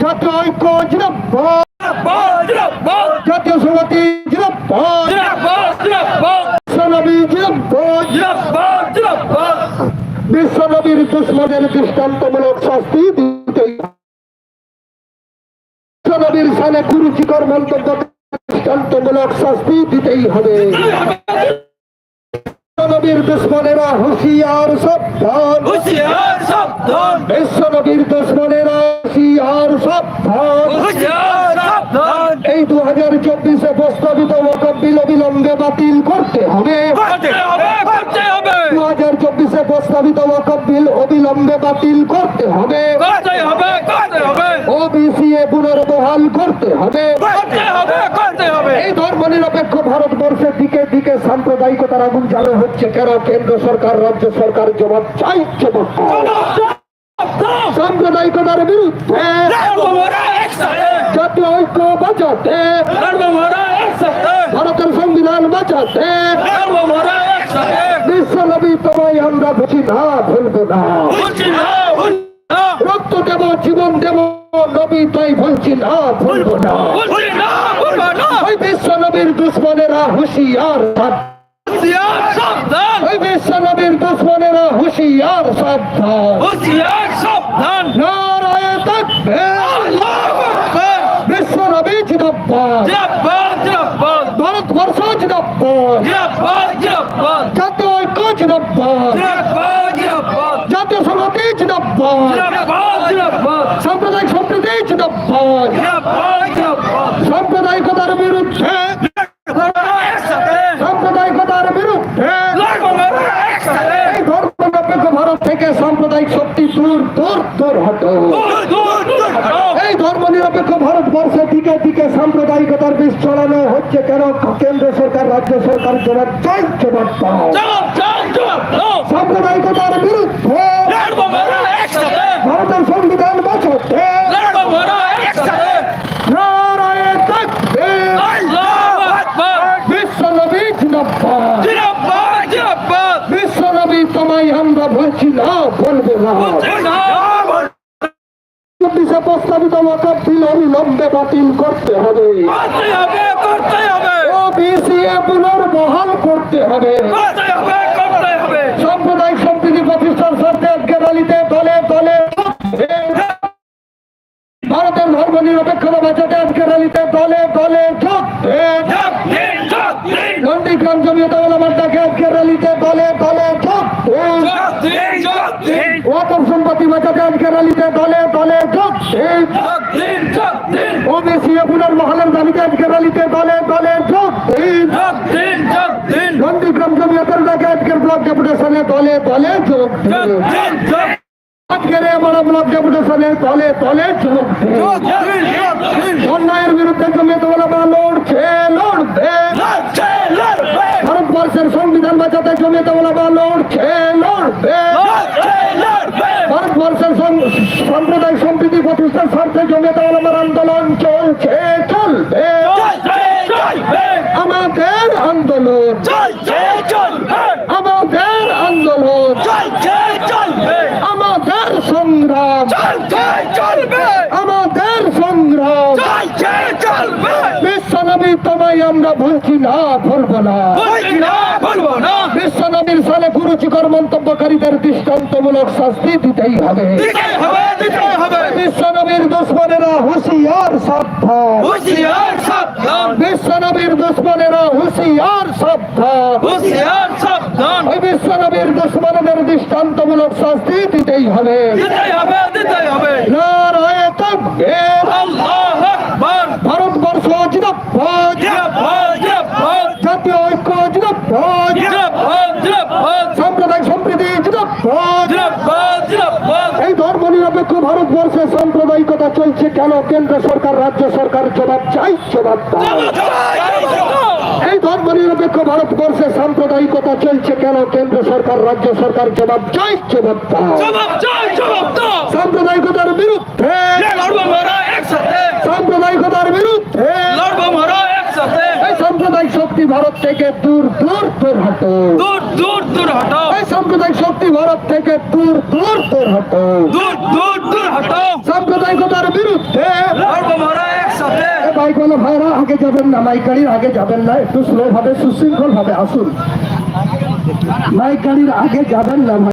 জাতীয় ঐক্য জাতীয় বিশ্বনবীর দুশ্মনের দৃষ্টান্তমূলক শাস্তি দিতেই বিশ্বনবীর সালে কুরুচিকর মন্তব্য দৃষ্টান্তমূলক শাস্তি দিতেই হবে। বিশ্বনবীর দুশ্মনেরা হুঁশিয়ার সাবধান। হুশিয়ার সাবধান বিশ্বনবীর দুশ্মনেরা হুঁশিয়ার সাবধান এই দু হাজার চব্বিশে প্রস্তাবিত ওয়াকফ বিল অবিলম্বে বাতিল করতে হবে। দু হাজার চব্বিশে প্রস্তাবিত ওয়াকফ বিল অবিলম্বে বাতিল করতে হবে। ওবিসি এ পুনর্বহাল করতে হবে করতে হবে করতে হবে এই ধর্ম নিরপেক্ষ ভারতবর্ষের দিকে দিকে সাম্প্রদায়িকতার আগুন জ্বালো হচ্ছে কেন? কেন্দ্র সরকার রাজ্য সরকার জবাব চাই জবাব সাম্প্রদায়িকতার বিরুদ্ধে জাতীয় ঐক্য বাঁচাতে ভারতের সংবিধান বাঁচাতে বিশ্বনবী তোমায় আমরা বুঝি না ভুলবো না। জীবন দেব নবী তাই বলছি না ভুলবো না। ওই বিশ্বনবীর দুশ্মনেরা হুঁশিয়ার সাবধান। ওই বিশ্বনবীর দুশ্মনেরা হুঁশিয়ার সাবধান। হুশিয়ার সাবধান। নারায় জিন্দাবাদ জিন্দাবাদ জিন্দাবাদ ভারতবর্ষ জিন্দাবাদ জিন্দাবাদ জিন্দাবাদ জাতীয় ঐক্য জিন্দাবাদ জিন্দাবাদ জিন্দাবাদ জাতীয় সংহতি জিন্দাবাদ জিন্দাবাদ জিন্দাবাদ সাম্প্রদায়িক সম্প্রীতি সাম্প্রদায়িকতার বিরুদ্ধে সাম্প্রদায়িকতার বিরুদ্ধে এই ধর্ম নিরপেক্ষ ভারত থেকে সাম্প্রদায়িক শক্তি দূর দূর দূর হটো। দূর দূর দূর হটাও এই ধর্ম নিরপেক্ষ ভারতবর্ষের দিকে দিকে সাম্প্রদায়িকতার ছড়ানো হচ্ছে কেন? কেন্দ্র সরকার রাজ্য সরকার জবাব চাই জবাব সাম্প্রদায়িকতার বিরুদ্ধে ভারতের সংবিধান বাঁচাতে লড়বো একসাথে নারায়ণ তাকবীর আল্লাহু আকবার বিশ্বনবী জিন্দাবাদ জিন্দাবাদ জিন্দাবাদ বিশ্বনবী তোমায় আমরা বলছি না বলব না। চব্বিশে প্রস্তাবিত ওয়াকফ বিল অবিলম্বে বাতিল করতে হবে। পুনর্বহাল করতে হবে। সাম্প্রদায়িক সম্প্রীতি প্রতিষ্ঠার স্বার্থে আজকে দলে দলে ভারতের ধর্ম নিরপেক্ষতা বাঁচাতে আজকে রালিতে দলে দলে নন্দীগ্রাম জমিয়ত আজকে রালিতে দলে দলে ওয়াকফ সম্পত্তি বাঁচাতে আজকে রালিতে দলে দলে দিন ওবিসি পুনর্বহালের দাবিতে আজকে রালিতে দলে দলে দিন নন্দীগ্রাম জমিয়তের ডাকে আজকের ব্লক ডেপুটেশনে দলে দলে যোগ। আজকের বড় ব্লক ডেপুটেশনে দলে দলে যোগ। অন্যায়ের বিরুদ্ধে জমিয়ত ওলামা লড়ছে লড়বে ভারতবর্ষের সংবিধান বাঁচাতে জমিয়ত ওলামা লড়ছে, লড়বে। ভারতবর্ষের সম- সাম্প্রদায়িক সম্প্রীতি প্রতিষ্ঠার স্বার্থে জমিয়ত ওলামার আন্দোলন চলছে, চলবে। আমাদের আন্দোলন। আমাদের আন্দোলন। আমাদের সংগ্রাম। বিশ্বনবী তোমায় আমরা ভুলছি না ভুলবো না। বিশ্বনবীর সালে কুরুচিকর মন্তব্যকারীদের দৃষ্টান্তমূলক শাস্তি দিতেই হবে। বিশ্বনবীর দুশ্মনেরা হুঁশিয়ার সাবধান। সাবধান। বিশ্বনবীর দুশ্মনেরা হুঁশিয়ার সাবধান। হুশিয়ার সাবধান। ওই বিশ্বনবীর দুশ্মনদের দৃষ্টান্তমূলক শাস্তি দিতেই হবে। দিতে হবে দিতে হবে। নারায় তাকবীর আল্লাহ আকবার ভারতবর্ষ জিন্দাবাদ জিন্দাবাদ জিন্দাবাদ জাতীয় ঐক্য সাম্প্রদায়িক সম্প্রীতি এই ধর্ম নিরপেক্ষ ভারতবর্ষে সাম্প্রদায়িকতা চলছে কেন? কেন্দ্র সরকার রাজ্য সরকার জবাব চাই জবাব এই ধর্ম নিরপেক্ষ ভারতবর্ষে সাম্প্রদায়িকতা চলছে কেন? কেন্দ্র সরকার রাজ্য সরকার জবাব চাই জবাব সাম্প্রদায়িকতার বিরুদ্ধে লড়বো মারা একসাথে সাম্প্রদায়িকতার বিরুদ্ধে লড়বো মারা একসাথে এই সাম্প্রদায়িক শক্তি ভারত থেকে দূর দূর দূর হটো। দূর দূর দূর হটো। এই সাম্প্রদায়িক শক্তি ভারত থেকে দূর দূর দূর হটো। দূর দূর দূর হটো। সাম্প্রদায়িকতার বিরুদ্ধে একসাথে। বাইকওয়ালা ভাইরা আগে যাবেন না মাইক গাড়ির আগে যাবেন না একটু স্লো ভাবে সুশৃঙ্খল ভাবে আসুন। মাইক গাড়ির আগে যাবেন না।